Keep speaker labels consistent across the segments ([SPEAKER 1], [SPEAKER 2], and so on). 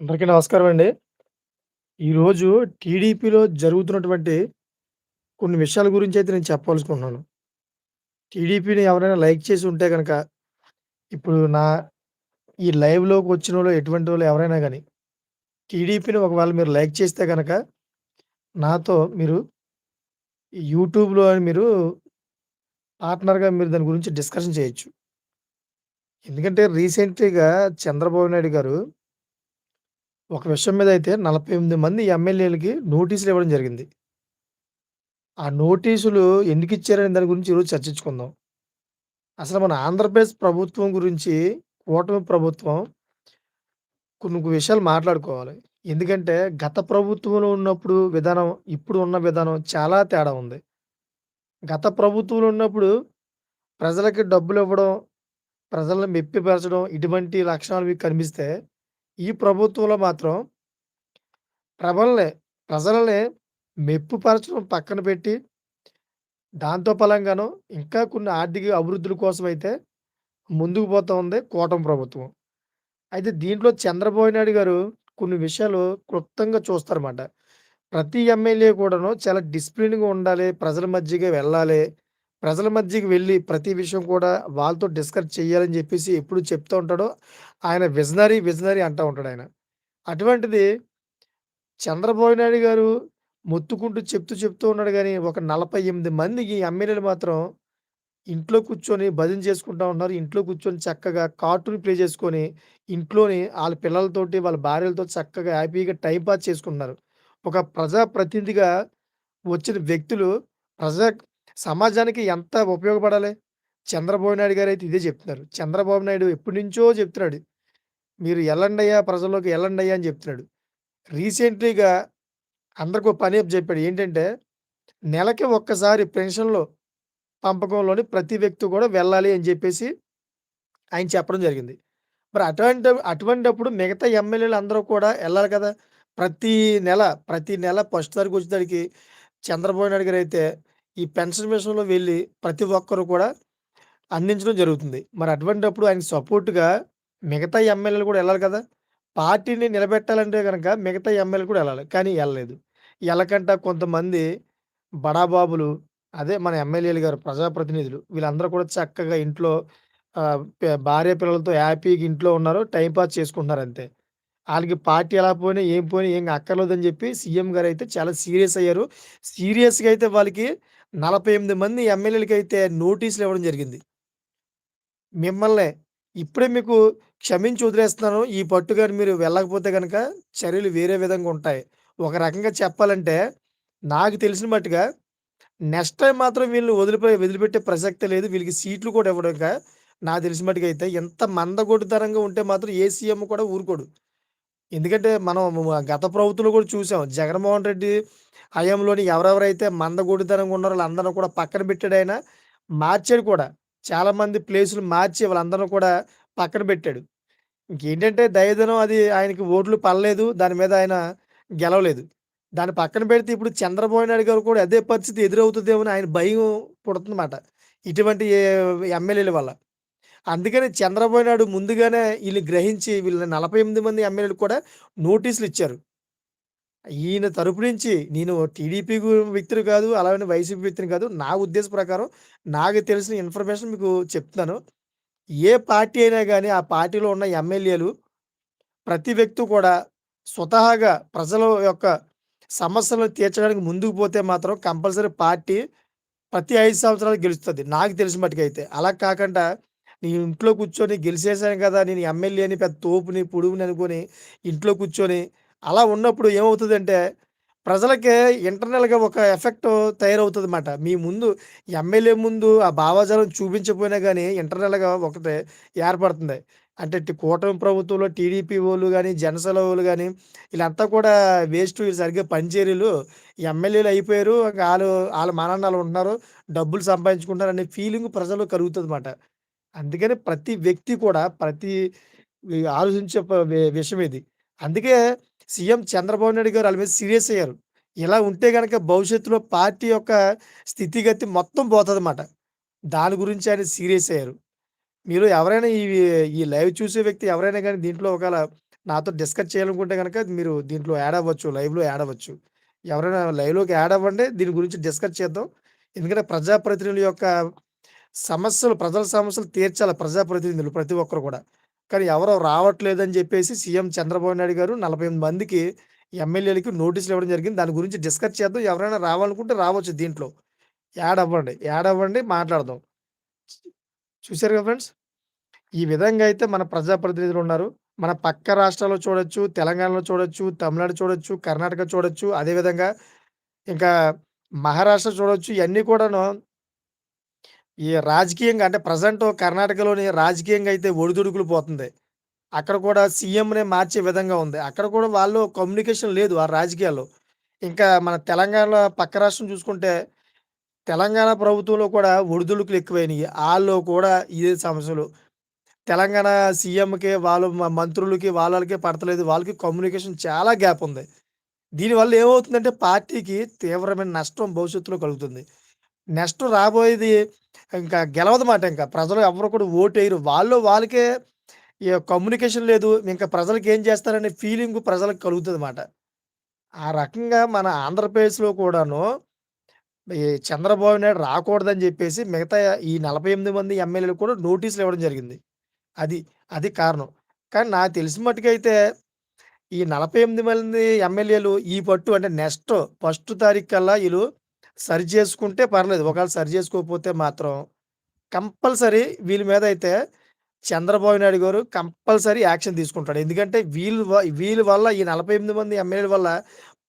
[SPEAKER 1] అందరికీ నమస్కారం అండి ఈరోజు టీడీపీలో జరుగుతున్నటువంటి కొన్ని విషయాల గురించైతే నేను చెప్పాలనుకుంటున్నాను. టీడీపీని ఎవరైనా లైక్ చేసి ఉంటే గనక, ఇప్పుడు నా ఈ లైవ్‌లోకి వచ్చినోళ్ళు ఎటువంటోళ్ళు ఎవరైనా గాని, టీడీపీని ఒకవేళ మీరు లైక్ చేస్తే గనక, నాతో మీరు యూట్యూబ్‌లో మీరు పార్ట్నర్‌గా మీరు దాని గురించి డిస్కషన్ చేయొచ్చు. ఎందుకంటే రీసెంట్‌గా చంద్రబాబు నాయుడు గారు ఒక విషయం మీద అయితే 48 మంది ఎమ్మెల్యేలకి నోటీసులు ఇవ్వడం జరిగింది. ఆ నోటీసులు ఎందుకిచ్చారనే దాని గురించి ఈరోజు చర్చించుకుందాం. అసలు మన ఆంధ్రప్రదేశ్ ప్రభుత్వం గురించి కూటమి ప్రభుత్వం కొన్ని విషయాలు మాట్లాడుకోవాలి. ఎందుకంటే గత ప్రభుత్వంలో ఉన్నప్పుడు విధానం, ఇప్పుడు ఉన్న విధానం చాలా తేడా ఉంది. గత ప్రభుత్వంలో ఉన్నప్పుడు ప్రజలకి డబ్బులు ఇవ్వడం ప్రజలను మెప్పిపరచడం ఇటువంటి లక్షణాలు మీకు కనిపిస్తే, ఈ ప్రభుత్వంలో మాత్రం ప్రబల్ని ప్రజలనే మెప్పుపరచడం పక్కన పెట్టి, దాంతో పలంగాను ఇంకా కొన్ని ఆర్థిక అభివృద్ధుల అయితే ముందుకు పోతూ ఉంది కూటమి ప్రభుత్వం. అయితే దీంట్లో చంద్రబాబు నాయుడు గారు కొన్ని విషయాలు క్లుప్తంగా చూస్తారన్నమాట. ప్రతి ఎమ్మెల్యే కూడాను చాలా డిసిప్లిన్‌గా ఉండాలి. ప్రజల మధ్యగా వెళ్ళాలి. ప్రజల మధ్యకి వెళ్ళి ప్రతి విషయం కూడా వాళ్ళతో డిస్కస్ చేయాలని చెప్పేసి ఎప్పుడు చెప్తూ ఉంటాడో ఆయన విజనరీ, విజనరీ అంటూ ఉంటాడు ఆయన అటువంటిది చంద్రబాబు నాయుడు గారు మొత్తుకుంటూ చెప్తూ, చెప్తూ ఉన్నాడు కానీ ఒక 48 మందికి ఎమ్మెల్యేలు మాత్రం ఇంట్లో కూర్చొని భజన చేసుకుంటా ఉన్నారు. ఇంట్లో కూర్చొని చక్కగా కార్టూన్ ప్లే చేసుకొని, ఇంట్లోని వాళ్ళ పిల్లలతోటి, వాళ్ళ భార్యలతో చక్కగా హ్యాపీగా టైం పాస్ చేసుకుంటున్నారు. ఒక ప్రజా ప్రతినిధిగా వచ్చిన వ్యక్తులు ప్రజా సమాజానికి ఎంత ఉపయోగపడాలి? చంద్రబాబు నాయుడు అయితే ఇదే చెప్తున్నారు. చంద్రబాబు నాయుడు ఎప్పటినుంచో చెప్తున్నాడు. మీరు ఎల్లండయ్యా ప్రజల్లోకి ఎళ్ళండయ్యా అని చెప్తున్నాడు. రీసెంట్‌లీగా అందరికి ఒక పని చెప్పాడు ఏంటంటే, నెలకి ఒక్కసారి పెన్షన్‌లో పంపకంలోని ప్రతి వ్యక్తి కూడా వెళ్ళాలి అని చెప్పేసి ఆయన చెప్పడం జరిగింది. మరి అటువంటి అటువంటిప్పుడు మిగతా ఎమ్మెల్యేలు అందరూ కూడా వెళ్ళాలి కదా! ప్రతి నెల, ప్రతి నెల ఫస్ట్ తారీఖు వచ్చేసరికి చంద్రబాబు నాయుడు గారు అయితే ఈ పెన్షన్ విషయంలో వెళ్ళి ప్రతి ఒక్కరు కూడా అందించడం జరుగుతుంది. మరి అటువంటిప్పుడు ఆయన సపోర్ట్‌గా మిగతా ఎమ్మెల్యేలు కూడా వెళ్ళాలి కదా! పార్టీని నిలబెట్టాలంటే కనుక మిగతా ఎమ్మెల్యేలు కూడా వెళ్ళాలి కానీ వెళ్ళలేదు ఎళ్ళకంట కొంతమంది బడాబాబులు అదే మన ఎమ్మెల్యేలు గారు, ప్రజాప్రతినిధులు వీళ్ళందరూ కూడా చక్కగా ఇంట్లో భార్య పిల్లలతో హ్యాపీగా ఇంట్లో ఉన్నారు. టైంపాస్ పాస్ చేసుకుంటున్నారు అంతే. వాళ్ళకి పార్టీ ఎలా పోయినా, ఏం పోయినా ఏం అక్కర్లేదని చెప్పి సీఎం గారు అయితే చాలా సీరియస్ అయ్యారు. సీరియస్‌గా అయితే వాళ్ళకి 48 మంది ఎమ్మెల్యేలకి అయితే నోటీసులు ఇవ్వడం జరిగింది. మిమ్మల్ని ఇప్పుడే మీకు క్షమించి వదిలేస్తున్నాను. ఈ పట్టు మీరు వెళ్ళకపోతే కనుక చర్యలు వేరే విధంగా ఉంటాయి. ఒక రకంగా చెప్పాలంటే నాకు తెలిసిన మట్టుగా నెక్స్ట్ టైం మాత్రం వీళ్ళు వదిలిపోయి వదిలిపెట్టే ప్రసక్తే లేదు. వీళ్ళకి సీట్లు కూడా ఇవ్వడం నాకు తెలిసిన మట్టుకైతే ఎంత మందకొడితనంగా ఉంటే మాత్రం ఏ సీఎం కూడా ఊరుకోడు. ఎందుకంటే మనం గత ప్రభుత్వంలో కూడా చూసాం. జగన్మోహన్ రెడ్డి హయాంలోని ఎవరెవరైతే మందగూడితనంగా ఉన్నారో వాళ్ళందరిని కూడా పక్కన పెట్టాడు ఆయన మార్చాడు కూడా. చాలామంది ప్లేసులు మార్చి వాళ్ళందరిని కూడా పక్కన పెట్టాడు. ఇంకేంటంటే దయదనం అది ఆయనకి ఓట్లు పడలేదు. దాని మీద ఆయన గెలవలేదు. దాన్ని పక్కన పెడితే ఇప్పుడు చంద్రబాబు నాయుడు గారు కూడా అదే పరిస్థితి ఎదురవుతుందేమో అని ఆయన భయం పుడుతుందన్నమాట. ఇటువంటి ఎమ్మెల్యేల వల్ల. అందుకని చంద్రబాబు నాయుడు ముందుగానే వీళ్ళు గ్రహించి వీళ్ళ నలభై ఎనిమిది మంది ఎమ్మెల్యేలు కూడా నోటీసులు ఇచ్చారు. ఈయన తరపు నుంచి నేను టీడీపీ వ్యక్తులు వ్యక్తిని కాదు, అలాగే వైసీపీ వ్యక్తిని కాదు. నా ఉద్దేశ ప్రకారం నాకు తెలిసిన ఇన్ఫర్మేషన్ మీకు చెప్తున్నాను. ఏ పార్టీ అయినా కానీ ఆ పార్టీలో ఉన్న ఎమ్మెల్యేలు ప్రతి వ్యక్తి కూడా స్వతహాగా ప్రజల యొక్క సమస్యలను తీర్చడానికి ముందుకు పోతే మాత్రం కంపల్సరీ పార్టీ ప్రతి ఐదు సంవత్సరాలు గెలుస్తుంది నాకు తెలిసిన మట్టుకైతే. అలా కాకుండా నేను ఇంట్లో కూర్చొని గెలిచేశాను కదా! నేను ఎమ్మెల్యే అని పెద్ద తోపుని, పొడుముని అనుకొని ఇంట్లో కూర్చొని అలా ఉన్నప్పుడు ఏమవుతుందంటే ప్రజలకే ఇంటర్నల్‌గా ఒక ఎఫెక్ట్ తయారవుతుంది తయారవుతదన్నమాట. మీ ముందు ఎమ్మెల్యే ముందు ఆ భావజాలం చూపించకపోయినా కానీ ఇంటర్నల్‌గా ఒకటి ఏర్పడుతుంది. అంటే కూటమి ప్రభుత్వంలో టీడీపీ వాళ్ళు కానీ జనసేన వాళ్ళు కానీ వీళ్ళంతా కూడా వేస్ట్ వీళ్ళు సరిగ్గా పనిచేరీలు ఎమ్మెల్యేలు అయిపోయారు. వాళ్ళు వాళ్ళ ఆళ్ళ ఉంటున్నారు. డబ్బులు సంపాదించుకుంటున్నారు అనే ఫీలింగ్ ప్రజల్లో కలుగుతదన్నమాట. అందుకని ప్రతి వ్యక్తి కూడా ప్రతి ఆలోచించే ప వి విషయం ఇది. అందుకే సీఎం చంద్రబాబు నాయుడు గారు వాళ్ళ మీద సీరియస్ అయ్యారు. ఇలా ఉంటే గనక భవిష్యత్తులో పార్టీ యొక్క స్థితిగతి మొత్తం పోతదన్నమాట. దాని గురించి ఆయన సీరియస్ అయ్యారు. మీరు ఎవరైనా ఈ ఈ లైవ్ చూసే వ్యక్తి ఎవరైనా కానీ దీంట్లో ఒకవేళ నాతో డిస్కస్ చేయాలనుకుంటే కనుక మీరు దీంట్లో యాడ్ అవ్వచ్చు. లైవ్‌లో యాడ్ అవ్వచ్చు. ఎవరైనా లైవ్‌లోకి యాడ్ అవ్వండి. దీని గురించి డిస్కస్ చేద్దాం. ఎందుకంటే ప్రజాప్రతినిధుల యొక్క సమస్యలు ప్రజల సమస్యలు తీర్చాలి ప్రజాప్రతినిధులు ప్రతి ఒక్కరు కూడా. కానీ ఎవరో రావట్లేదని చెప్పేసి సీఎం చంద్రబాబు నాయుడు గారు 48 మందికి ఎమ్మెల్యేలకి నోటీసులు ఇవ్వడం జరిగింది. దాని గురించి డిస్కస్ చేద్దాం. ఎవరైనా రావాలనుకుంటే రావచ్చు దీంట్లో. యాడ్ అవ్వండి. యాడ్ అవ్వండి మాట్లాడదాం. చూసారు కదా ఫ్రెండ్స్. ఈ విధంగా అయితే మన ప్రజాప్రతినిధులు ఉన్నారు. మన పక్క రాష్ట్రాల్లో చూడొచ్చు, తెలంగాణలో చూడొచ్చు, తమిళనాడు చూడొచ్చు, కర్ణాటక చూడొచ్చు. అదేవిధంగా ఇంకా మహారాష్ట్ర చూడొచ్చు. ఇవన్నీ కూడాను ఈ రాజకీయంగా అంటే ప్రెజెంట్ కర్ణాటకలోని రాజకీయంగా అయితే ఒడిదుడుకులు పోతుంది. అక్కడ కూడా సీఎంనే మార్చే విధంగా ఉంది. అక్కడ కూడా వాళ్ళు కమ్యూనికేషన్ లేదు ఆ రాజకీయాల్లో. ఇంకా మన తెలంగాణలో పక్క రాష్ట్రం చూసుకుంటే తెలంగాణ ప్రభుత్వంలో కూడా ఒడిదుడుకులు ఎక్కువైనయి. ఆళ్ళు కూడా ఇదే సమస్యలు. తెలంగాణ సీఎంకి వాళ్ళు మ మంత్రులకి వాళ్ళకి పడతలేదు. వాళ్ళకి కమ్యూనికేషన్ చాలా గ్యాప్ ఉంది. దీనివల్ల ఏమవుతుందంటే పార్టీకి తీవ్రమైన నష్టం భవిష్యత్తులో కలుగుతుంది. నెక్స్ట్ రాబోయేది ఇంకా గెలవదమాట ఇంకా ప్రజలు ఎవ్వరు కూడా ఓటెయ్యరు. వాళ్ళు వాళ్ళకే కమ్యూనికేషన్ లేదు. ఇంకా ప్రజలకు ఏం చేస్తారనే ఫీలింగ్ ప్రజలకు కలుగుతుంది అనమాట ఆ రకంగా మన ఆంధ్రప్రదేశ్‌లో కూడాను ఈ చంద్రబాబు నాయుడు రాకూడదని చెప్పేసి మిగతా ఈ 48 మంది ఎమ్మెల్యేలు కూడా నోటీసులు ఇవ్వడం జరిగింది. అది. అది కారణం. కానీ నాకు తెలిసిన మట్టుకైతే ఈ 48 మంది ఎమ్మెల్యేలు ఈ పట్టు అంటే నెక్స్ట్ ఫస్ట్ తారీఖు కల్లా వీళ్ళు సరి చేసుకుంటే పర్లేదు. ఒకవేళ సరి చేసుకోకపోతే మాత్రం కంపల్సరీ వీళ్ళ మీద అయితే చంద్రబాబు నాయుడు గారు కంపల్సరీ యాక్షన్ తీసుకుంటాడు. ఎందుకంటే వీళ్ళు వీళ్ళ వల్ల ఈ 48 మంది ఎమ్మెల్యేల వల్ల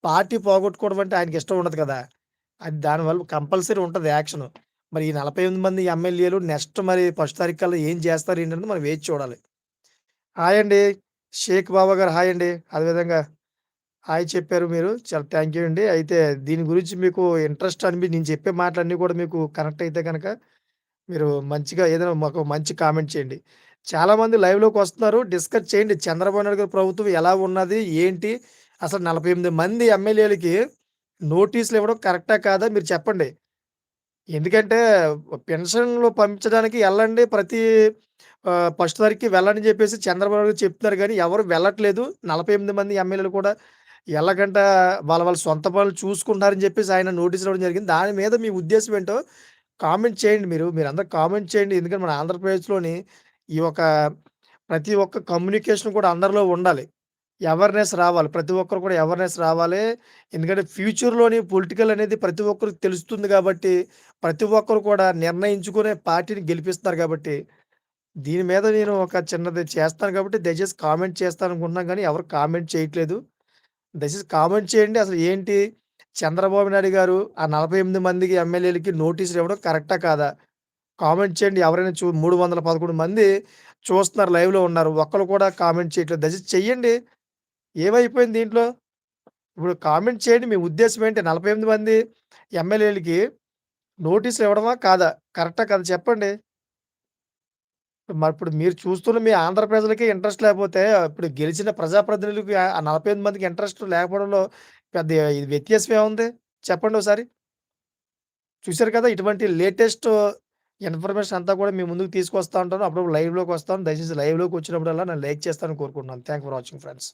[SPEAKER 1] పార్టీ పోగొట్టుకోవడం అంటే ఆయనకి ఇష్టం ఉండదు కదా! అది దానివల్ల కంపల్సరీ ఉంటుంది యాక్షన్ మరి ఈ 48 మంది ఎమ్మెల్యేలు నెక్స్ట్ మరి ఫస్ట్ తారీఖు కల్లా ఏం చేస్తారు ఏంటంటే మనం వేచి చూడాలి. హాయ్ అండి. షేక్ బాబా గారు హాయ్ అండి. అదేవిధంగా హాయ్ చెప్పారు మీరు. చాలా థ్యాంక్ యూ అండి. అయితే దీని గురించి మీకు ఇంట్రెస్ట్ అనిపి నేను చెప్పే మాటలన్నీ కూడా మీకు కనెక్ట్ అయితే గనక మీరు మంచిగా ఏదైనా మాకు మంచి కామెంట్ చేయండి. చాలామంది లైవ్‌లోకి వస్తున్నారు. డిస్కస్ చేయండి. చంద్రబాబు నాయుడు గారి ప్రభుత్వం ఎలా ఉన్నది? ఏంటి? అసలు 48 మంది ఎమ్మెల్యేలకి నోటీసులు ఇవ్వడం కరెక్టా? కాదా? మీరు చెప్పండి. ఎందుకంటే పెన్షన్‌లు పంపించడానికి ఎళ్ళండి. ప్రతి ఆహ్, ఫస్ట్ తారీఖుకి వెళ్ళండి అని చెప్పేసి చంద్రబాబు నాయుడు గారు చెప్తున్నారు గానీ ఎవరు వెళ్ళట్లేదు. 48 మంది ఎమ్మెల్యేలు కూడా ఎలాగంట వాళ్ళ వాళ్ళ సొంత పనులు చూసుకుంటున్నారని చెప్పేసి ఆయన నోటీసులు ఇవ్వడం జరిగింది. దాని మీద మీ ఉద్దేశం ఏంటో కామెంట్ చేయండి మీరు. మీరందరూ కామెంట్ చేయండి. ఎందుకంటే మన ఆంధ్రప్రదేశ్‌లోని ఈ ఒక ప్రతి ఒక్క కమ్యూనికేషన్ కూడా అందరిలో ఉండాలి. అవేర్‌నెస్ రావాలి. ప్రతి ఒక్కరు కూడా అవేర్‌నెస్ రావాలి. ఎందుకంటే ఫ్యూచర్‌లోని పొలిటికల్ అనేది ప్రతి ఒక్కరికి తెలుస్తుంది కాబట్టి ప్రతి ఒక్కరు కూడా నిర్ణయించుకునే పార్టీని గెలిపిస్తారు కాబట్టి దీని మీద నేను ఒక చిన్నది చేస్తాను కాబట్టి దయచేసి కామెంట్ చేస్తాను అనుకుంటున్నాను కానీ ఎవరు కామెంట్ చేయట్లేదు. దయచేసి కామెంట్ చేయండి. అసలు ఏంటి? చంద్రబాబు నాయుడు గారు ఆ 48 మందికి ఎమ్మెల్యేలకి నోటీసులు ఇవ్వడం కరెక్టా? కాదా? కామెంట్ చేయండి. ఎవరైనా చూ 311 మంది చూస్తున్నారు. లైవ్‌లో ఉన్నారు. ఒక్కరు కూడా కామెంట్ చేయట్లేదు. దయచేసి చెయ్యండి. ఏమైపోయింది దీంట్లో? ఇప్పుడు కామెంట్ చేయండి. మీ ఉద్దేశం ఏంటి? 48 మంది ఎమ్మెల్యేలకి నోటీసులు ఇవ్వడమా? కాదా? కరెక్టా? కాదా? చెప్పండి. మరిప్పుడు మీరు చూస్తున్న మీ ఆంధ్ర ప్రజలకే ఇంట్రెస్ట్ లేకపోతే ఇప్పుడు గెలిచిన ప్రజాప్రతినిధులకి ఆ 48 మందికి ఇంట్రెస్ట్ లేకపోవడంలో పెద్ద ఇది వ్యత్యాసం ఏముంది? చెప్పండి ఒకసారి. చూసారు కదా! ఇటువంటి లేటెస్ట్ ఇన్ఫర్మేషన్ అంతా కూడా మీ ముందుకు తీసుకొస్తా ఉంటాను. అప్పుడప్పుడు లైవ్‌లోకి వస్తాను. దయచేసి లైవ్‌లోకి వచ్చినప్పుడల్లా నన్ను లైక్ చేస్తారని కోరుకుంటున్నాను. Thank for watching friends.